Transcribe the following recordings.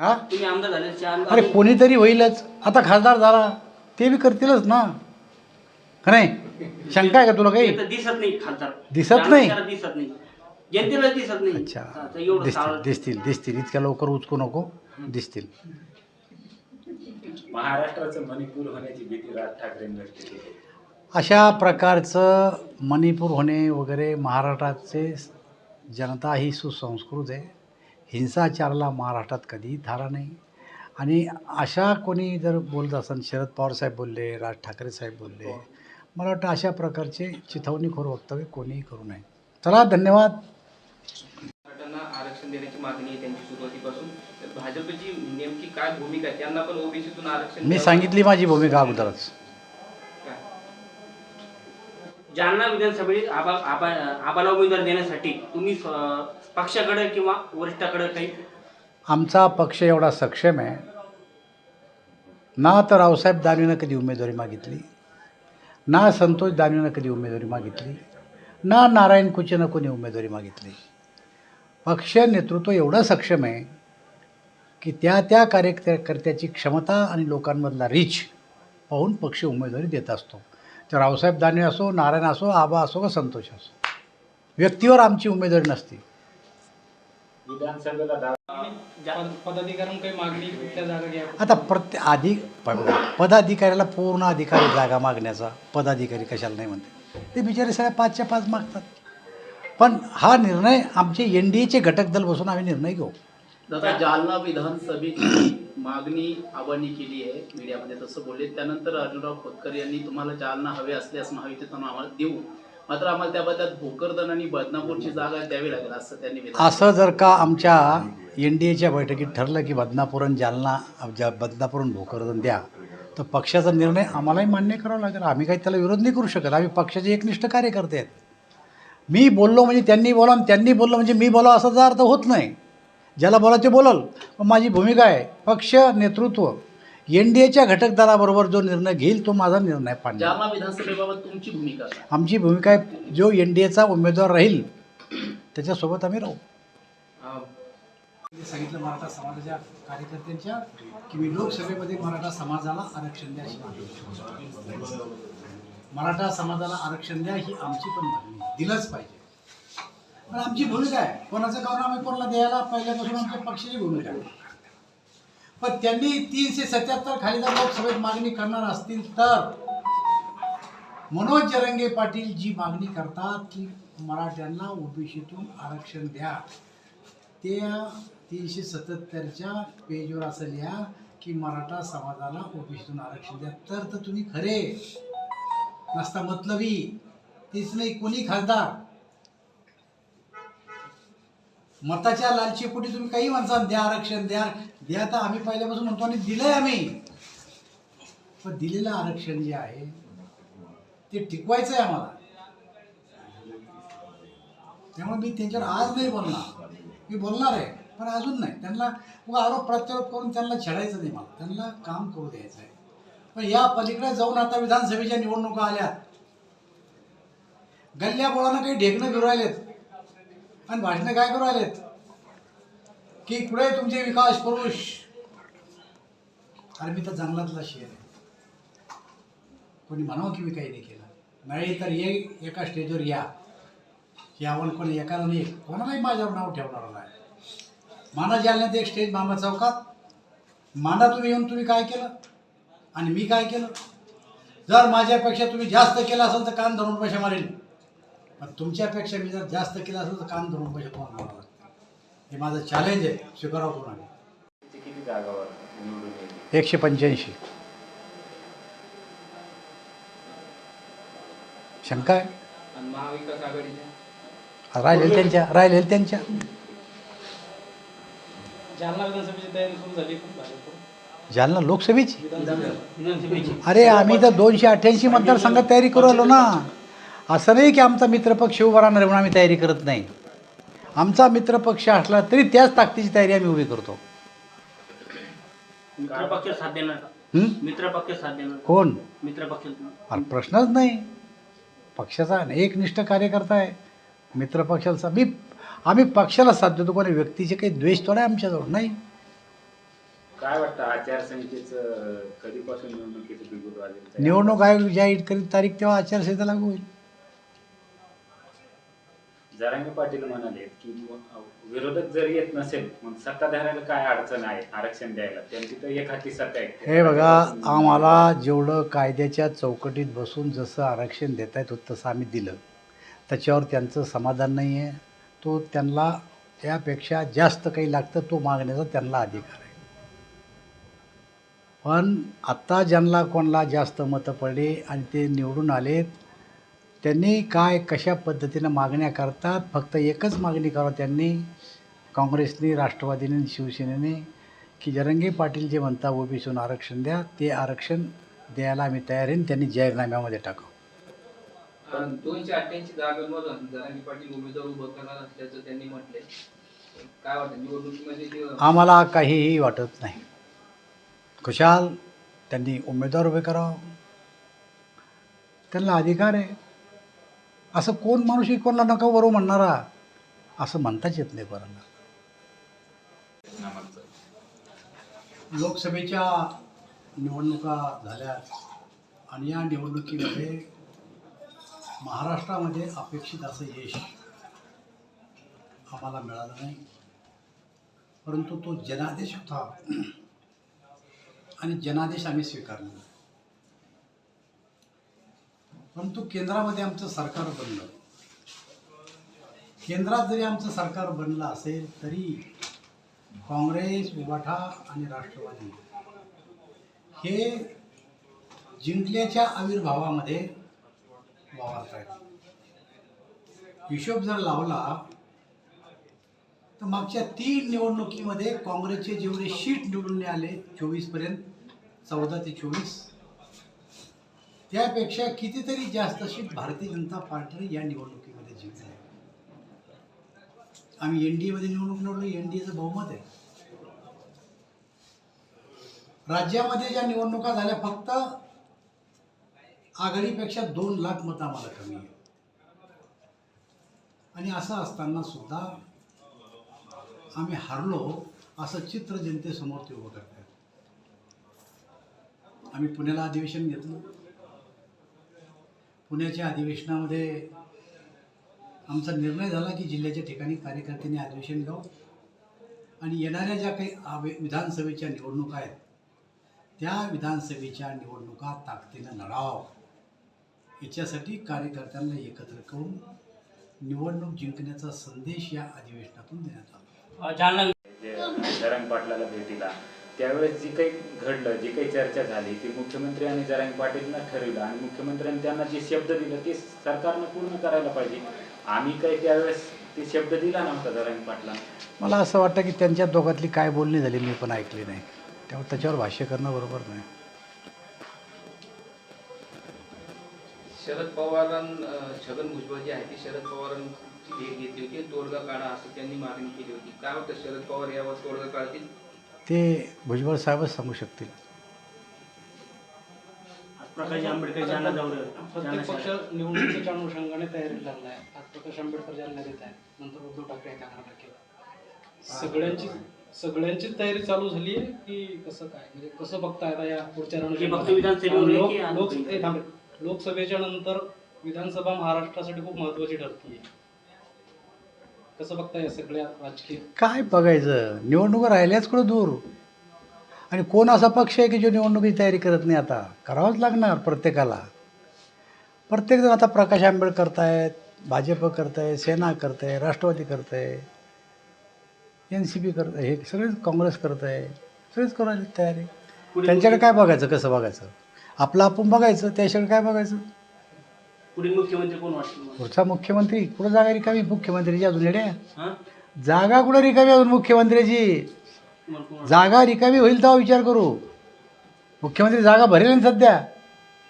हा? तुम्ही आमदार झाले चार अरे कोणीतरी होईलच. आता खासदार झाला. ते बी करतीलच ना. का नाही? शंका आहे का तुला काही? दिसत नाही खासदार. दिसत नाही? दिसत नाही. जनतेला दिसत नाही. अच्छा. एवढं दिसतील दिसतील दिसतील. इतक्या लवकर उचकू नको. दिसतील. महाराष्ट्राचं मणिपूर होण्याची भीती राज ठाकरेंनी व्यक्त केली अशा प्रकारचं मणिपूर होणे वगैरे महाराष्ट्राचे जनता ही सुसंस्कृत आहे. हिंसाचाराला महाराष्ट्रात कधीही थारा नाही. आणि अशा कोणी जर बोलत असेल शरद पवार साहेब बोलले राज ठाकरे साहेब बोलले मला वाटतं अशा प्रकारचे चिथावणीखोर वक्तव्य कोणीही करू नये. चला धन्यवाद. आरक्षण देण्याची मागणी आहे त्यांची सुरुवातीपासून. तर भाजपची नेमकी काय भूमिका आहे त्यांना पण ओबीसीतून आरक्षण मी. सांगितली माझी भूमिका अगोदरच? जालना विधानसभेत आबा आबा आबाला उमेदवार देण्यासाठी तुम्ही पक्षाकडे किंवा वरिष्ठाकडे काही? आमचा पक्ष एवढा सक्षम आहे. ना तर रावसाहेब दानवेनं कधी उमेदवारी मागितली ना संतोष दानवेनं कधी उमेदवारी मागितली ना नारायण कुचेनं कोणी उमेदवारी मागितली. पक्ष नेतृत्व एवढं सक्षम आहे की त्या त्या कार्यकर्त्याची क्षमता आणि लोकांमधला रीच पाहून पक्ष उमेदवारी देत असतो. तर रावसाहेब दानवे असो नारायण असो आबा असो का संतोष असो व्यक्तीवर आमची उमेदवारी नसते. विधानसभेला दा- पद- पदाधिकाऱ्यांना काही मागणी कुठल्या जागा घ्या. आता प्रत्येक आधी पदाधिकाऱ्याला पूर्ण अधिकारी जागा मागण्याचा. पदाधिकारी कशाला नाही म्हणते. ते बिचारे सगळ्या पाचच्या पाच मागतात. पण हा निर्णय आमचे एन डी एचे घटक दल बसून आम्ही निर्णय घेऊ. दादा जालना विधानसभेची मागणी आबांनी केली आहे मीडियामध्ये तसं बोलले. त्यानंतर अर्जुनराव खोतकर यांनी तुम्हाला जालना हवे असल्यास महायुतीतून आम्हाला देऊ. मात्र आम्हाला त्या बदल्यात भोकरदन आणि बदनापूरची जागा द्यावी लागेल असं त्यांनी असं जर का आमच्या एन डी एच्या बैठकीत ठरलं की बदनापूरन जालना ज्या बदनापूरन भोकरदन द्या तर पक्षाचा निर्णय आम्हालाही मान्य करावा लागेल. आम्ही काही त्याला विरोध नाही करू शकत. आम्ही पक्षाचे एकनिष्ठ कार्यकर्ते आहेत. मी बोललो म्हणजे त्यांनी बोला आणि त्यांनी बोललं म्हणजे मी बोला असा जर अर्थ होत नाही. ज्याला बोला ते बोलल. पण माझी भूमिका आहे पक्ष नेतृत्व एन डी एच्या घटक दलाबरोबर जो निर्णय घेईल तो माझा निर्णय जालना विधानसभेबाबत तुमची भूमिका काय? आमची भूमिका आहे जो एन डी एचा उमेदवार राहील त्याच्यासोबत आम्ही राहू. सांगितलं मराठा समाजाच्या कार्यकर्त्यांच्या की मी लोकसभेमध्ये मराठा समाजाला आरक्षण द्या अशी मागणी मराठा समाजाला आरक्षण द्या ही आमची पण मागणी आहे. दिलंच पाहिजे. पण आमची भूमिका आहे. कोणाचं कारण आम्ही कोणाला द्यायला पहिल्यापासून आमच्या पक्षाची भूमिका आहे. पण त्यांनी तीनशे सत्याहत्तर खाली लोकसभेत मागणी करणार असतील तर. मनोज जरंगे पाटील जी मागणी करतात की मराठ्यांना ओबीसीतून आरक्षण द्या. ते तीनशे सत्याहत्तरच्या पेजवर असं लिहा की मराठा समाजाला ओबीसीतून आरक्षण द्या. तर तर तुम्ही खरे. नसता मतलबी. तेच नाही कोणी खासदार? मताच्या लालचीपोटी तुम्ही काही माणसांना द्या आरक्षण द्या. हे आता आम्ही पहिल्यापासून म्हणतो आणि दिलंय आम्ही. पण दिलेलं आरक्षण जे आहे ते टिकवायचं आहे आम्हाला. त्यामुळे मी त्यांच्यावर आज नाही बोलणार. मी बोलणार आहे पण अजून नाही. त्यांना उगा आरोप प्रत्यारोप करून त्यांना छेडायचं नाही मला. त्यांना काम करू द्यायचं आहे पण या पलीकडे जाऊन आता विधानसभेच्या निवडणुका आल्यात. गल्ल्या बोळानं काही ढेकणं फिरू राहिलेत आणि भाषणं काय करू राहिलेत की पुढे तुमचे विकास पुरुष? अरे मी तर जंगलातला शेर आहे. कोणी म्हणावं की मी काही नाही केलं. नाही तर ये एका स्टेजवर या. यावर कोणी एकाला नाही. कोणालाही माझ्यावर नाव ठेवणार नाही. माना जालन्यात एक स्टेज मामा चौकात. माना तुम्ही येऊन तुम्ही काय केलं? आणि मी काय केलं? जर माझ्यापेक्षा तुम्ही जास्त केलं असेल तर कान धरून पैसे मारेल पण तुमच्यापेक्षा मी जर जास्त केलं असेल तर कान धरून पैसे तुम्हाला हे माझं चॅलेंज आहे. स्वीकारावं निवडून येईल? एकशे पंच्याऐंशी. शंका आहे? आणि महाविकास आघाडीच्या राहिलेल त्यांच्या राहिलेल त्यांच्या. जालना लोकसभेची? विधानसभेची. अरे आम्ही तर दोनशे अठ्ठ्याऐंशी मतदारसंघात तयारी करू आलो ना. असं नाही की आमचा मित्रपक्ष उभा राहणार म्हणून आम्ही तयारी करत नाही. आमचा मित्रपक्ष असला तरी त्याच ताकदीची तयारी आम्ही उभी करतो. मित्र पक्ष साथ देणार? हं? मित्र पक्ष साथ देणार? कोण? मित्र पक्ष. अरे प्रश्नच नाही. पक्षाचा एकनिष्ठ कार्यकर्ता आहे. मित्रपक्षाचा मी आम्ही पक्षाला साथ देतो कोणी व्यक्तीचे काही द्वेष थोडा आहे आमच्याजवळ नाही. काय वाटतं आचारसंहितेचं कधीपासून निवडणुकीचं बिगुल वाजेल? निवडणूक आयोग जाहीर करीत तारीख तेव्हा आचारसंहिता लागू होईल. जरांगे पाटील म्हणाले की विरोधक जर येत नसेल मग सत्ताधाऱ्याला काय अडचण आहे आरक्षण द्यायला? त्यांची तर एक हाती सत्ता आहे. हे बघा आम्हाला जेवढं कायद्याच्या चौकटीत बसून जसं आरक्षण देता येत होतं तसं आम्ही दिलं. त्याच्यावर त्यांचं समाधान नाही आहे तो त्यांना त्यापेक्षा जास्त काही लागतं तो मागण्याचा त्यांना अधिकार आहे. पण आत्ता ज्यांना कोणाला जास्त मतं पडली आणि ते निवडून आलेत त्यांनी काय कशा पद्धतीनं मागण्या करतात? फक्त एकच मागणी करावं त्यांनी काँग्रेसने राष्ट्रवादीने शिवसेनेने की जरंगे पाटील जे म्हणता ओबीसीतून आरक्षण द्या ते आरक्षण द्यायला आम्ही तयार आहे त्यांनी जाहीरनाम्यामध्ये टाकावं. दोनशे अठ्ठ्याऐंशी जागांमधून जरांगी पाटील उमेदवार उभं करणार असल्याचं त्यांनी म्हटलंय. काय वाटतं निवडणुकीमध्ये ते आम्हाला काहीही वाटत नाही. खुशाल त्यांनी उमेदवार उभे करावं. त्यांना अधिकार आहे. असं कोण माणूस कोणाला नका बरोबर म्हणणारा? असं म्हणताच येत नाही कोणाला लोकसभेच्या निवडणुका झाल्या आणि या निवडणुकीमध्ये महाराष्ट्रामध्ये अपेक्षित असं यश आम्हाला मिळालं नाही. परंतु तो जनादेश होता. आणि जनादेश आम्ही स्वीकारला परंतु केंद्रामध्ये आमचं सरकार बनलं. केंद्रात जरी आमचं सरकार बनलं असेल तरी काँग्रेस उबाठा आणि राष्ट्रवादी हे जिंकल्याच्या आविर्भावामध्ये वावरत आहेत. हिशोब जर लावला तर मागच्या तीन निवडणुकीमध्ये काँग्रेसचे जेवढे शीट निवडून आले चोवीसपर्यंत चौदा ते चोवीस त्यापेक्षा कितीतरी जास्त शीट भारतीय जनता पार्टीने या निवडणुकीमध्ये जिंकले. आम्ही एन डी एमध्ये निवडणूक लढलो एन डी एचं बहुमत आहे. राज्यामध्ये ज्या निवडणुका झाल्या फक्त आघाडीपेक्षा दोन लाख मतं आम्हाला कमी आहे आणि असं असताना सुद्धा आम्ही हारलो असं चित्र जनतेसमोर ते उभं करतात आम्ही पुण्याला अधिवेशन घेतलं. पुण्याच्या अधिवेशनामध्ये आमचा निर्णय झाला की जिल्ह्याच्या ठिकाणी कार्यकर्त्यांनी अधिवेशन घ्यावं आणि येणाऱ्या ज्या काही आवे- विधानसभेच्या निवडणुका आहेत त्या विधानसभेच्या निवडणुका ताकदीनं लढावं. याच्यासाठी कार्यकर्त्यांना एकत्र करून निवडणूक जिंकण्याचा संदेश या अधिवेशनातून देण्यात आला. जालना पाटलाला भेटीला. त्यावेळेस जी काही घडलं जी काही चर्चा झाली ती मुख्यमंत्री आणि जरांग पाटीलनं ठरविलं आणि मुख्यमंत्र्यांनी त्यांना जे शब्द दिलं ते सरकारनं पूर्ण करायला पाहिजे. आम्ही काही त्यावेळेस ते शब्द दिला नव्हता जरांग पाटला मला असं वाटतं की त्यांच्या दोघातली काय बोलणी झाली मी पण ऐकली नाही. त्यामुळे त्याच्यावर भाष्य करणं बरोबर नाही. शरद पवारां छगन भुजबळ जी आहे ती शरद पवारांची भेट घेतली होती. तोडगा काढा असं त्यांनी मागणी केली होती. काय वाटतं शरद पवार यावर तोडगा काढतील? ते भुजबळ साहेबच सांगू शकतील. प्रकाश आंबेडकर प्रत्येक पक्ष. निवडणुकीच्या अनुषंगाने तयारी लागला आहे. आज प्रकाश आंबेडकर येत आहे नंतर उद्धव ठाकरे आहेत अकरा तारखेला सगळ्यांची सगळ्यांची तयारी चालू झाली आहे की कसं काय? म्हणजे कसं बघताय आता या पुढच्या. लोकसभेच्या नंतर विधानसभा महाराष्ट्रासाठी खूप महत्वाची ठरते कसं बघताय सगळ्या राजकीय? काय बघायचं? निवडणुका राहिल्याच कुठं दूर? आणि कोण असा पक्ष आहे की जो निवडणुकीची तयारी करत नाही आता? करावंच लागणार प्रत्येकाला. प्रत्येकजण आता प्रकाश आंबेडकर करतायत भाजप करताय सेना करताय राष्ट्रवादी करताय एन सी पी करत हे सगळेच काँग्रेस करत आहे सगळेच करायला तयारी. त्यांच्याकडे काय बघायचं? कसं बघायचं? आपलं आपण बघायचं त्याच्याकडे काय बघायचं? पुढील मुख्यमंत्री कोण वाटतील मला? पुढचा मुख्यमंत्री कुठं जागा रिकामी? मुख्यमंत्रीची अजून येड्या हां? जागा कुठं रिकामी अजून मुख्यमंत्र्याची? तुम्हाला कोण वाटतं? जागा रिकामी होईल तेव्हा विचार करू. मुख्यमंत्री जागा भरेल ना सध्या?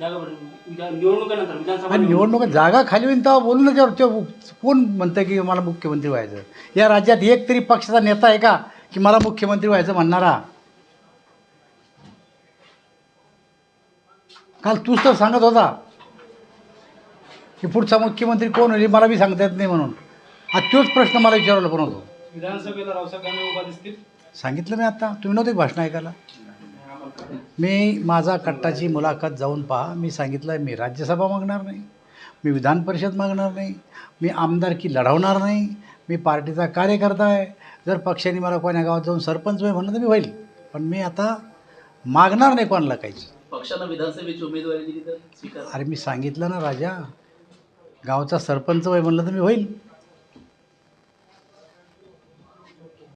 जागा बरं विधान- निवडणुकीनंतर विधानसभा आणि निवडणुका जागा खाली होईल तेव्हा बोलू ना त्यावर ते कोण म्हणतं की मला मुख्यमंत्री व्हायचं? या राज्यात एक तरी पक्षाचा नेता आहे का की मला मुख्यमंत्री व्हायचं म्हणणारा? काल तूच तर सांगत होता. की पुढचा मुख्यमंत्री कोण होईल हे मला बी सांगता येत नाही म्हणून. हा तोच प्रश्न मला विचारला पण होतो. विधानसभेला रावसाहेब दानवे उभा दिसतील? सांगितलं मी आता. तुम्ही नव्हते भाषण ऐकायला? मी माझा कट्टाची मुलाखत जाऊन पहा. मी सांगितलं मी राज्यसभा मागणार नाही. मी विधान परिषद मागणार नाही. मी आमदारकी लढवणार नाही. मी पार्टीचा कार्यकर्ता आहे. जर पक्षाने मला कोण्या गावात जाऊन सरपंच होय म्हणलं तर मी होईल. पण मी आता मागणार नाही कोणाला काहीच. पक्षानं विधानसभेची उमेदवारी दिली तर स्वीकार. अरे मी सांगितलं ना राजा गावचा सरपंच वय म्हणलं तर मी होईल.